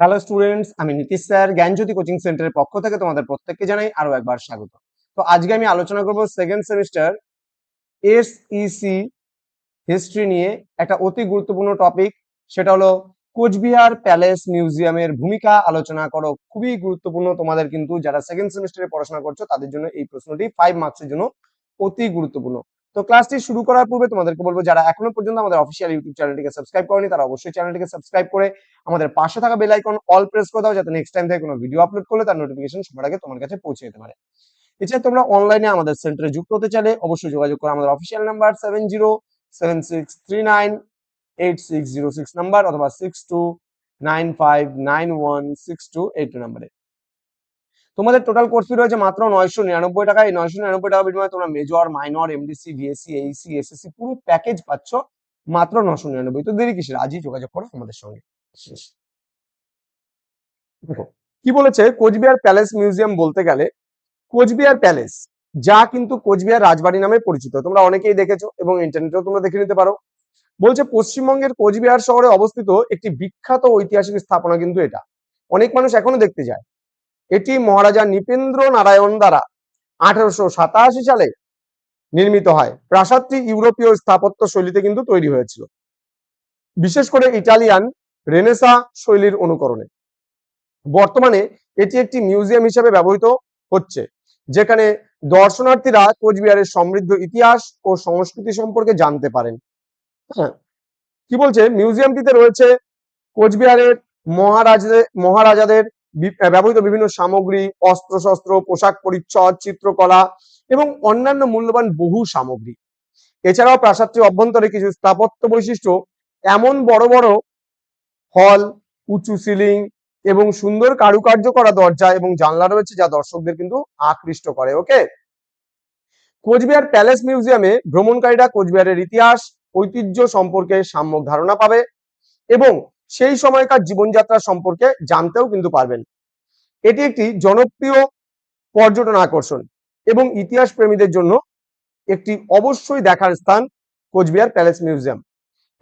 Hello students আমি Nitish sir, জ্ঞানজ্যোতি coaching সেন্টারের পক্ষ থেকে তোমাদের প্রত্যেককে জানাই আরও একবার স্বাগত। তো আজকে আমি আলোচনা করব সেকেন্ড সেমিস্টার এসইসি হিস্ট্রি নিয়ে একটা অতি গুরুত্বপূর্ণ টপিক সেটা হলো কোচবিহার প্যালেস মিউজিয়ামের ভূমিকা আলোচনা করো। খুবই গুরুত্বপূর্ণ তোমাদের কিন্তু যারা সেকেন্ড সেমিস্টারে পড়াশোনা করছ, তাদের জন্য এই প্রশ্নটি ফাইভ মার্কসের জন্য অতি গুরুত্বপূর্ণ। তো ক্লাসটি শুরু করার পূর্বে তোমাদেরকে বলব, যারা এখনও পর্যন্ত আমাদের অফিসিয়াল ইউটিউব চ্যানেলটিকে সাবস্ক্রাইব করেনি, তারা অবশ্যই চ্যানেলটিকে সাবস্ক্রাইব করে আমাদের পাশে থাকা বেল আইকন অল প্রেস করে দাও, যাতে নেক্সট টাইম থেকে কোনো ভিডিও আপলোড করলে তার নোটিফিকেশন সবার আগে তোমার কাছে পৌঁছে যেতে পারে। এছাড়া তোমরা অনলাইনে আমাদের সেন্টারে যুক্ত হতে চাইলে অবশ্যই যোগাযোগ করো আমাদের official number seven zero seven six three nine eight six zero six number অথবা six two nine five nine one six two eight two নাম্বারে তোমাদের টোটাল কোর্স ফি রয়েছে মাত্র নয়শো নিরানব্বই টাকা। এই নয়শো নিরানব্বই টাকা বিনিময়ে তোমরা major minor MDC VSC AEC SSC পুরো প্যাকেজ পাচ্ছ মাত্র নশো নিরানব্বই। তো দেরি কিসের? আজই যোগাযোগ করো আমাদের সঙ্গে। কি বলেছে? কোচবিহার প্যালেস মিউজিয়াম বলতে গেলে কোচবিহার প্যালেস যা কিন্তু কোচবিহার রাজবাড়ি নামে পরিচিত। তোমরা অনেকেই দেখেছ এবং ইন্টারনেটেও তোমরা দেখে নিতে পারো। বলছে, পশ্চিমবঙ্গের কোচবিহার শহরে অবস্থিত একটি বিখ্যাত ঐতিহাসিক স্থাপনা কিন্তু এটা। অনেক মানুষ এখনও দেখতে যায়। এটি মহারাজা নৃপেন্দ্র নারায়ণ দ্বারা আঠারোশো সাতাশি সালে নির্মিত হয়। প্রাসাদটি ইউরোপীয় স্থাপত্য শৈলীতে কিন্তু তৈরি হয়েছিল। বিশেষ করে ইটালিয়ান রেনেসা শৈলীর অনুকরণে। বর্তমানে এটি একটি মিউজিয়াম হিসেবে ব্যবহৃত হচ্ছে, যেখানে দর্শনার্থীরা কোচবিহারের সমৃদ্ধ ইতিহাস ও সংস্কৃতি সম্পর্কে জানতে পারেন। হ্যাঁ কি বলছে? মিউজিয়ামটিতে রয়েছে কোচবিহারের মহারাজদের মহারাজাদের ব্যবহৃত বিভিন্ন সামগ্রী, অস্ত্রশস্ত্র, পোশাক পরিচ্ছদ, চিত্রকলা এবং অন্যান্য মূল্যবান বহু সামগ্রী। এছাড়াও প্রাসাদটির অভ্যন্তরে কিছু স্থাপত্য বৈশিষ্ট্য, এমন বড় বড় হল, উঁচু সিলিং এবং সুন্দর কারুকার্য করা দরজা এবং জানলা রয়েছে যা দর্শকদের কিন্তু আকৃষ্ট করে, ওকে? কোচবিহার প্যালেস মিউজিয়ামে ভ্রমণকারীরা কোচবিহারের ইতিহাস, ঐতিহ্য সম্পর্কে সাম্যক ধারণা পাবে এবং সেই সময়কার জীবনযাত্রা সম্পর্কে জানতেও কিন্তু পারবেন। এটি একটি জনপ্রিয় পর্যটন আকর্ষণ এবং ইতিহাস প্রেমীদের জন্য একটি অবশ্যই দেখার স্থান কোচবিহার প্যালেস মিউজিয়াম।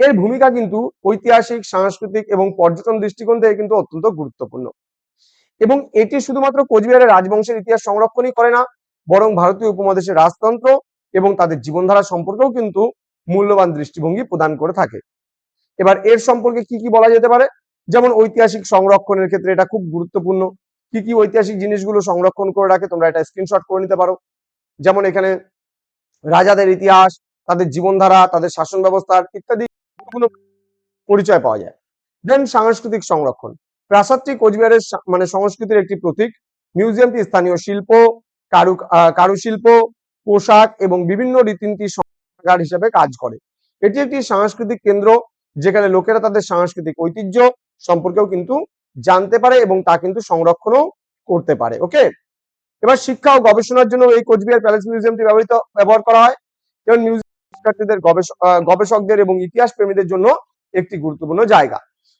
এর ভূমিকা কিন্তু ঐতিহাসিক, সাংস্কৃতিক এবং পর্যটন দৃষ্টিকোণ থেকে কিন্তু অত্যন্ত গুরুত্বপূর্ণ। এবং এটি শুধুমাত্র কোচবিহারের রাজবংশের ইতিহাস সংরক্ষণই করে না, বরং ভারতীয় উপমহাদেশের রাজতন্ত্র এবং তাদের জীবনধারা সম্পর্কেও কিন্তু মূল্যবান দৃষ্টিভঙ্গি প্রদান করে থাকে। এবার এর সম্পর্কে কি কি বলা যেতে পারে? যেমন ঐতিহাসিক সংরক্ষণের ক্ষেত্রে এটা খুব গুরুত্বপূর্ণ। কি কি ঐতিহাসিক জিনিসগুলো সংরক্ষণ করে রাখে তোমরা এটা স্ক্রিনশট করে নিতে পারো। যেমন এখানে রাজাদের ইতিহাস, তাদের জীবনধারা, তাদের শাসন ব্যবস্থার ইত্যাদি পরিচয় পাওয়া যায়। দেন সাংস্কৃতিক সংরক্ষণ। প্রাসাদটি কোচবিহারের মানে সংস্কৃতির একটি প্রতীক। মিউজিয়ামটি স্থানীয় শিল্প কারু কারুশিল্প, পোশাক এবং বিভিন্ন রীতিনীতি সংগ্রহাগার হিসেবে কাজ করে। এটি একটি সাংস্কৃতিক কেন্দ্র। যেখানে লোকেরা তাদের সাংস্কৃতিক ঐতিহ্য সম্পর্কেও কিন্তু জানতে পারে এবং তা কিন্তু সংরক্ষণও করতে পারে ওকে এবার শিক্ষা ও গবেষণার জন্য এই কোচবিহার প্যালেস মিউজিয়ামটি ব্যবহৃত, ব্যবহার করা হয়। মিউজিয়াম শিক্ষার্থীদের গবেষকদের এবং ইতিহাস প্রেমীদের জন্য একটি গুরুত্বপূর্ণ জায়গা।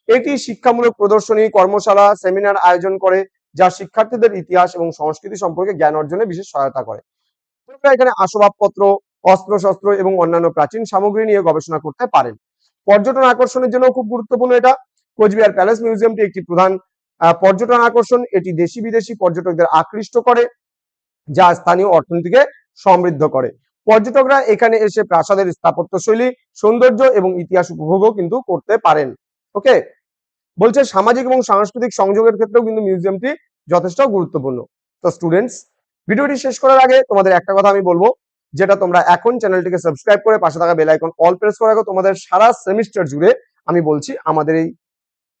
এটি শিক্ষামূলক প্রদর্শনী, কর্মশালা সেমিনার আয়োজন করে, যা শিক্ষার্থীদের ইতিহাস এবং সংস্কৃতি সম্পর্কে জ্ঞান অর্জনে বিশেষ সহায়তা করে। এখানে আসবাবপত্র, অস্ত্রশস্ত্র এবং অন্যান্য প্রাচীন সামগ্রী নিয়ে গবেষণা করতে পারেন। পর্যটন আকর্ষণের জন্য খুব গুরুত্বপূর্ণ এটা। কোচবিহার প্যালেস মিউজিয়ামটি একটি প্রধান পর্যটন আকর্ষণ। এটি দেশি বিদেশি পর্যটকদের আকৃষ্ট করে, যা স্থানীয় অর্থনীতিকে সমৃদ্ধ করে। পর্যটকরা এখানে এসে প্রাসাদের স্থাপত্য শৈলী, সৌন্দর্য এবং ইতিহাস উপভোগও কিন্তু করতে পারেন। ওকে? বলছে সামাজিক এবং সাংস্কৃতিক সংযোগের ক্ষেত্রেও কিন্তু মিউজিয়ামটি যথেষ্ট গুরুত্বপূর্ণ। তো স্টুডেন্টস, ভিডিওটি শেষ করার আগে তোমাদের একটা কথা আমি বলব। যেটা তোমরা এখন চ্যানেলটিকে সাবস্ক্রাইব করে পাশে থাকা বেল আইকন অল প্রেস করে রাখো। তোমাদের সারা সেমিস্টার জুড়ে আমি বলছি, আমাদের এই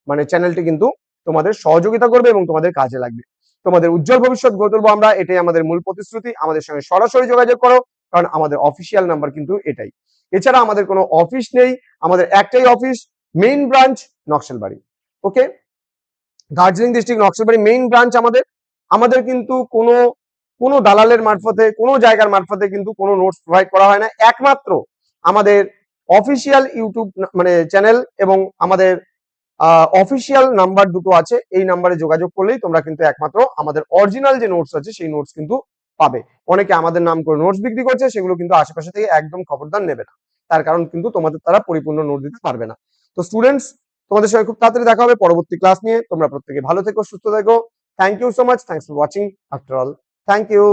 মানে চ্যানেলটি কিন্তু তোমাদের সহযোগিতা করবে এবং তোমাদের কাজে লাগবে। তোমাদের উজ্জ্বল ভবিষ্যৎ গড়ে তুলবো আমরা, এটাই আমাদের মূল প্রতিশ্রুতি। আমাদের সঙ্গে সরাসরি যোগাযোগ করো, কারণ আমাদের অফিসিয়াল নাম্বার কিন্তু এটাই। এছাড়া আমাদের কোনো অফিস নেই, আমাদের একটাই office main branch Naxalbari. Okay Darjeeling district Naxalbari main branch আমাদের। আমাদের কিন্তু কোনো কোনো দালালের মারফতে, কোনো জায়গার মারফতে কিন্তু কোনো নোটস প্রোভাইড করা হয় না। একমাত্র আমাদের অফিসিয়াল ইউটিউব মানে চ্যানেল এবং আমাদের অফিসিয়াল নাম্বার দুটো আছে। এই নাম্বারে যোগাযোগ করলেই তোমরা কিন্তু একমাত্র আমাদের অরিজিনাল যে নোটস আছে, সেই নোটস কিন্তু পাবে। অনেকে আমাদের নাম করে নোটস বিক্রি করছে, সেগুলো কিন্তু আশেপাশে থেকে একদম খবরদার নেবে না। তার কারণ কিন্তু তোমাদের তারা পরিপূর্ণ নোট দিতে পারবে না। তো স্টুডেন্টস তোমাদের সঙ্গে খুব তাড়াতাড়ি দেখা হবে। পরবর্তী ক্লাস নিয়ে তোমরা প্রত্যেকে ভালো থেকো, সুস্থ থেকো। Thank you so much thanks for watching after all thank you